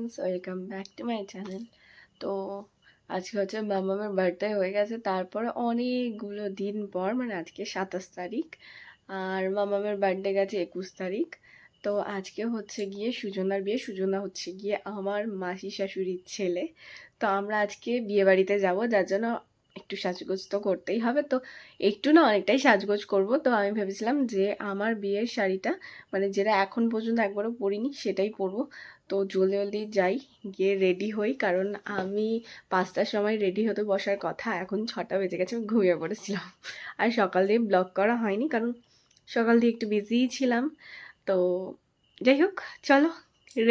Friends welcome back to my channel তো আজকে হচ্ছে মামামের বার্থডে হয়ে গেছে, তারপরে অনেকগুলো দিন পর মানে আজকে সাতাশ তারিখ, আর মামামের বার্থডে গেছে একুশ তারিখ। তো আজকে হচ্ছে গিয়ে সুজনার বিয়ে, সুজনা হচ্ছে গিয়ে আমার মাসি শাশুড়ির ছেলে। তো আমরা আজকে বিয়ে বাড়িতে যাব, যার জন্য একটু সাজগোজ তো করতেই হবে। তো একটু না অনেকটাই সাজগোজ করব। তো আমি ভেবেছিলাম যে আমার বিয়ের শাড়িটা মানে যেটা এখন পর্যন্ত একবারও পরিনি সেটাই পরবো। তো জলদি জলদি যাই, গিয়ে রেডি হই। কারণ আমি পাঁচটার সময় রেডি হতে বসার কথা। এখন ছটা বেজে গেছে, আমি ঘুমিয়ে পড়েছিলাম। আর সকাল দিয়ে ব্লগ করা হয়নি, কারণ সকাল দিয়ে একটু বিজিই ছিলাম। তো যাই হোক, চলো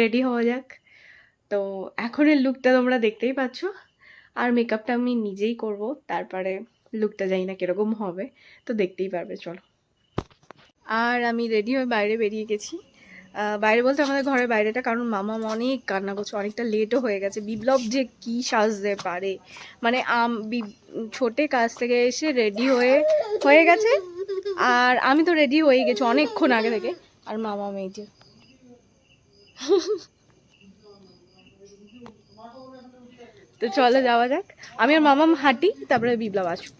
রেডি হওয়া যাক। তো এখনের লুকটা তোমরা দেখতেই পাচ্ছ। আর মেকআপটা আমি নিজেই করব, তারপরে লুকটা জানি না কীরকম হবে, তো দেখতেই পারবে, চলো। আর আমি রেডি হয়ে বাইরে বেরিয়ে গেছি। বাইরে বলতে আমাদের ঘরের বাইরেটা, কারণ মামা অনেক কান্না করছে, অনেকটা লেটও হয়ে গেছে। বিপ্লব যে কি সাজতে পারে। মানে আম ছোটে কাজ থেকে এসে রেডি হয়ে হয়ে গেছে। আর আমি তো রেডি হয়ে গেছি অনেকক্ষণ আগে থেকে। আর মামা মেয়ে যে তো চলো যাওয়া যাক। আমি আর মামাম হাঁটি, তারপরে বিপ্লব আসুক।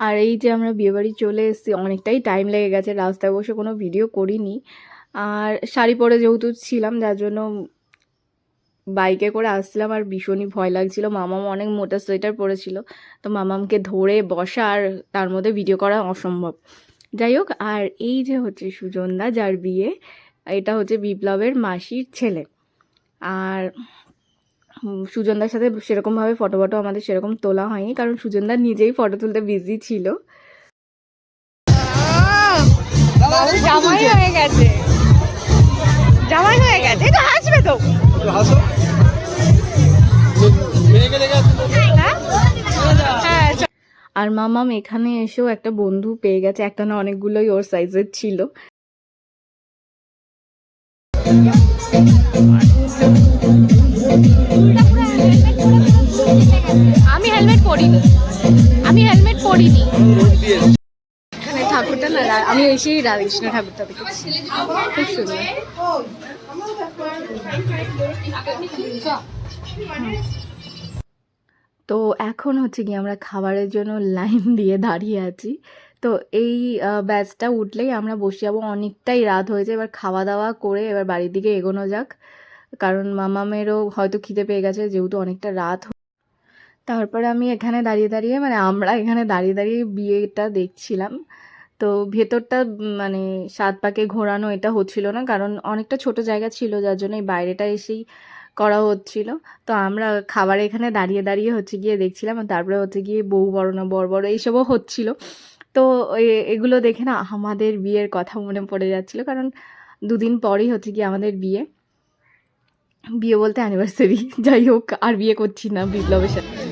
আর এই যে আমরা বিয়েবাড়ি চলে এসেছি, অনেকটাই টাইম লেগে গেছে, রাস্তায় বসে কোনো ভিডিও করিনি। আর শাড়ি পরে যেহেতু ছিলাম, যার জন্য বাইকে করে আসছিলাম, আর ভীষণই ভয় লাগছিল। মামাম অনেক মোটা সোয়েটার পরেছিল, তো মামামকে ধরে বসা আর তার মধ্যে ভিডিও করা অসম্ভব। যাই হোক, আর এই যে হচ্ছে সুজনদা, যার বিয়ে, এটা হচ্ছে বিপ্লবের মাসির ছেলে। আর সুজনদার সাথে সেরকমভাবে ফটো ফটো আমাদের সেরকম তোলা হয়নি কারণ সুজনদার নিজেই ফটো তুলতে বিজি ছিল। জামাই হয়ে গেছে। জামাই হয়ে গেছে তো হাসবে তো। হ্যাঁ? আর মামাম এখানে এসেও একটা বন্ধু পেয়ে গেছে একটা না অনেকগুলোই ওর সাইজের ছিল। আমি আমি হেলমেট পরিনি। এখানে ঠাকুরটা না, আমি এসেই রাধাকৃষ্ণ ঠাকুরটা খুব সুন্দর। তো এখন হচ্ছে কি আমরা খাবারের জন্য লাইন দিয়ে দাঁড়িয়ে আছি। তো এই ব্যাচটা উঠলেই আমরা বসে যাব। অনেকটাই রাত হয়েছে, এবার খাওয়া দাওয়া করে এবার বাড়ির দিকে এগোনো যাক। কারণ মামামেরও হয়তো খিদে পেয়ে গেছে, যেহেতু অনেকটা রাত তারপরে আমি এখানে দাঁড়িয়ে দাঁড়িয়ে মানে আমরা এখানে দাঁড়িয়ে দাঁড়িয়ে বিয়েটা দেখছিলাম। তো ভেতরটা মানে সাত পাকে ঘোরানো এটা হচ্ছিল না, কারণ অনেকটা ছোট জায়গা ছিল, যার জন্য এই বাইরেটা এসেই করা হচ্ছিল। তো আমরা খাবার এখানে দাঁড়িয়ে দাঁড়িয়ে হচ্ছে গিয়ে দেখছিলাম তারপরে হচ্ছে গিয়ে বউ বড় না বড় বড় এইসবও হচ্ছিল। তো এগুলো দেখে না আমাদের বিয়ের কথা মনে পড়ে যাচ্ছিল, কারণ দুদিন পরেই হচ্ছে গিয়ে আমাদের বিয়ে। বিয়ে বলতে অ্যানিভার্সারি যাই হোক, আর বিয়ে করছি না বিপ্লবের সাথে।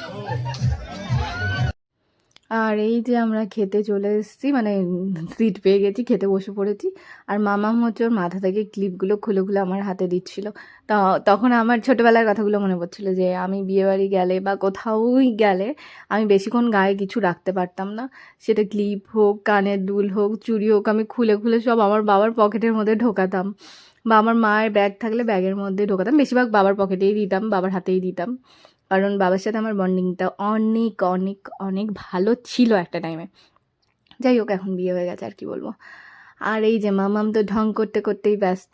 আর এই যে আমরা খেতে চলে এসেছি মানে সিট পেয়ে গেছি, খেতে বসে পড়েছি। আর মামা হচ্ছে ওর মাথা থেকে ক্লিপগুলো খুলে খুলে আমার হাতে দিচ্ছিল। তা তখন আমার ছোটোবেলার কথাগুলো মনে পড়ছিল যে, আমি বিয়েবাড়ি গেলে বা কোথাওই গেলে আমি বেশিক্ষণ গায়ে কিছু রাখতে পারতাম না। সেটা ক্লিপ হোক, কানের দুল হোক, চুড়ি হোক, আমি খুলে খুলে সব আমার বাবার পকেটের মধ্যে ঢোকাতাম। বা আমার মায়ের ব্যাগ থাকলে ব্যাগের মধ্যে ঢোকাতাম। বেশিরভাগ বাবার পকেটেই দিতাম, বাবার হাতেই দিতাম। কারণ বাবার সাথে আমার বন্ডিংটা অনেক অনেক অনেক ভালো ছিল একটা টাইমে যাই হোক এখন বিয়ে হয়ে গেছে আর কি বলব। আর এই যে মামাম তো ঢং করতে করতেই ব্যস্ত।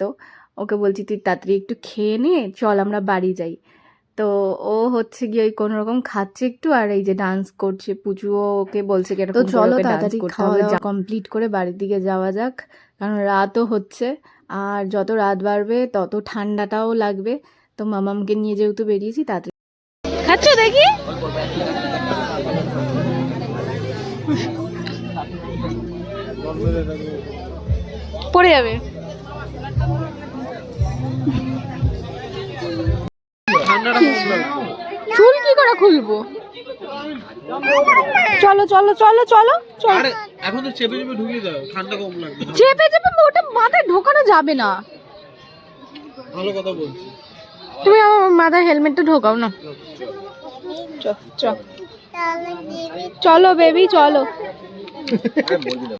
ওকে বলছি তুই তাড়াতাড়ি একটু খেয়ে নে চল আমরা বাড়ি যাই। তো ও হচ্ছে গিয়ে ওই কোনো রকম খাচ্ছে একটু আর এই যে ডান্স করছে। পুজো ওকে বলছে কি তো চলো তাড়াতাড়ি খাওয়া কমপ্লিট করে বাড়ির দিকে যাওয়া যাক। কারণ রাতও হচ্ছে আর যত রাত বাড়বে তত ঠান্ডাটাও লাগবে। তো মামামকে নিয়ে যেহেতু বেরিয়েছি তাড়াতাড়ি খাচ্ছ দেখি? পড়ে যাবে। চুল কি করে খুলবো? চলো চলো চলো চলো চলো। এখন তো চেপে চেপে ঢুকিয়ে দাও ঠান্ডা কম লাগবে। চেপে চেপে ওটা মাথায় ঢোকানো যাবে না। ভালো কথা বলছি। তুমি আমার মাথায় হেলমেটটা ঢোকাও না। চলো বেবি চলো।